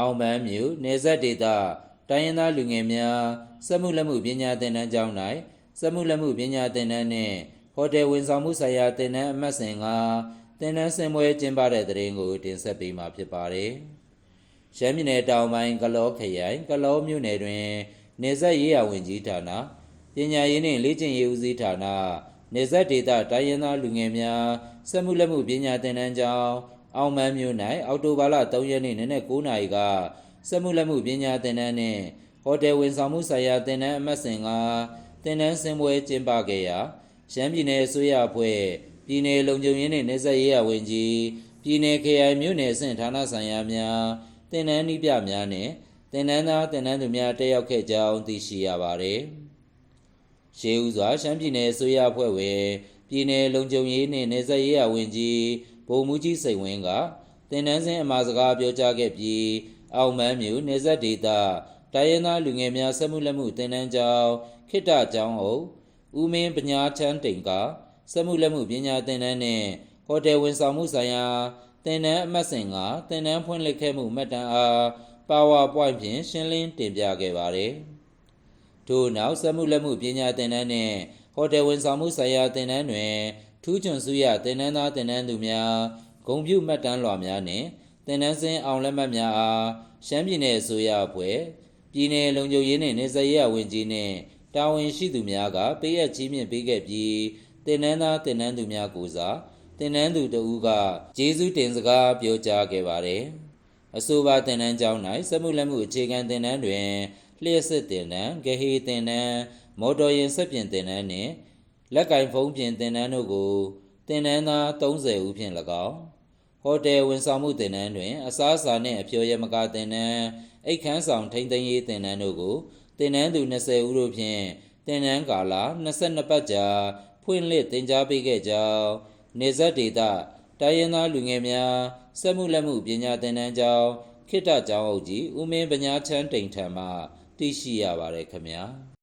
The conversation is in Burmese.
အောင်ပန်းမြို့နေဆက်ဒေသတိုင်းရင်းသားလူငယ်များစက်မှုလက်မှုပညာသင်တန်းကျောင်း၌စက်မှုလက်မှုပညာသင်တန်းနှင့်ဟိုတယ်ဝန်ဆောင်မှုဆိုင်ရာသင်တန်းအမှတ်စဉ်ကသင်တန်းဆင်ပွဲကျင်းပတဲ့တဲ့ရင်ကိုတင်ဆက်ပေးမှာဖြစ်ပါတယ်။ရှမ်းပြည်နယ်တောင်ပိုင်းကလောခရိုင်ကလောမြို့နယ်တွင် နေဆက်ရေးရာဝန်ကြီးဌာနပညာရေးနှင့်လေ့ကျင့်ရေးဦးစီးဌာနနေဆက်ဒေသတိုင်းရင်းသားလူငယ်များစက်မှုလက်မှုပညာသင်တန်းကျောင်း အောင်မန်းမြို့၌အောက်တိုဘာလ3ရက်နေ့နနက်9:00နာရီကစက်မှုလက်မှုပညာသင်တန်းနှင့်ဟိုတယ်ဝန်ဆောင်မှုဆိုင်ရာသင်တန်းအမှတ်စဉ်ကသင်တန်းဆင်ပွဲကျင်းပခဲ့ရာရှမ်းပြည်နယ်အစိုးရအဖွဲ့ပြည်နယ်လုံခြုံရေးနှင့်နေဆက်ရေးရာဝန်ကြီးပြည်နယ် KI မြို့နယ်အဆင့်ဌာနဆိုင်ရာများသင်တန်းနှိပြများနှင့်သင်တန်းသားသင်တန်းသူများတက်ရောက်ခဲ့ကြောင်းသိရှိရပါသည်ရှေးဦးစွာရှမ်းပြည်နယ်အစိုးရအဖွဲ့ဝင်ပြည်နယ်လုံခြုံရေးနှင့်နေဆက်ရေးရာဝန်ကြီး ဗိုလ်မှူးကြီးစိန်ဝင်းကတင်နန်းစင်းအမှာစကားပြောကြားခဲ့ပြီးအောင်မန်းမြို့နေဆက်ဒေသတိုင်းရင်းသားလူငယ်များဆက်မှုလက်မှုတင်နန်းကျောင်းခိတ္တကျောင်းအုပ်ဦးမင်းပညာချမ်းတိန်ကဆက်မှုလက်မှုပညာတင်နန်းနှင့်ဟိုတယ်ဝန်ဆောင်မှုဆိုင်ရာတင်နန်းအမှတ်စဉ်ကတင်နန်းဖွင့်လှစ်ခဲ့မှုမှတ်တမ်းအား PowerPoint ဖြင့်ရှင်းလင်းတင်ပြခဲ့ပါတယ်။ထို့နောက်စက်မှုလက်မှုပညာသင်တန်းနှင့်ဟိုတယ်ဝန်ဆောင်မှုဆိုင်ရာသင်တန်းတွင် ထူးချွန်စုရသင်တန်းသားသင်တန်းသူများဂုဏ်ပြုမှတ်တမ်းလွှာများနှင့်သင်တန်းစဉ်အောင်လက်မှတ်များအားရှမ်းပြည်နယ်အစိုးရအဖွဲ့ပြည်내လုံခြုံရေးနှင့်နေဆက်ရေးဝန်ကြီးနှင့်တာဝန်ရှိသူများကပေးအပ်ချီးမြှင့်ပေးခဲ့ပြီးသင်တန်းသားသင်တန်းသူများကိုစားသင်တန်းသူတဦးကကျေးဇူးတင်စကားပြောကြားခဲ့ပါတယ်။အဆိုပါသင်တန်းကျောင်း၌စက်မှုလက်မှုအခြေခံသင်တန်းတွင်လျှပ်စစ်သင်တန်း၊ဂဟေသင်တန်း၊မော်တော်ယာဉ်စက်ပြင်သင်တန်းနှင့် လက်ကင်ဖုံးပြင်သင်တန်းတို့ကိုသင်တန်းသား30ဦးဖြင့်၎င်းဟိုတယ်ဝန်ဆောင်မှုသင်တန်းတွင် အစားအစာနှင့်အဖျော်ယမကာသင်တန်းအိတ်ခမ်းဆောင်ထိန်းသိမ်းရေးသင်တန်းတို့ကိုသင်တန်းသူ20ဦးတို့ဖြင့်သင်တန်းကာလ22ပတ်ကြာဖွင့်လှစ်သင်ကြားပေးခဲ့ကြောင်းနေဆက်ဒေသတိုင်းရင်းသားလူငယ်များစက်မှုလက်မှုပညာသင်တန်းကျောင်းခိတ္တကျောင်းအုပ်ကြီးဦးမင်းပညာချမ်းတိန်ထံမှသိရှိရပါတယ်ခင်ဗျာ။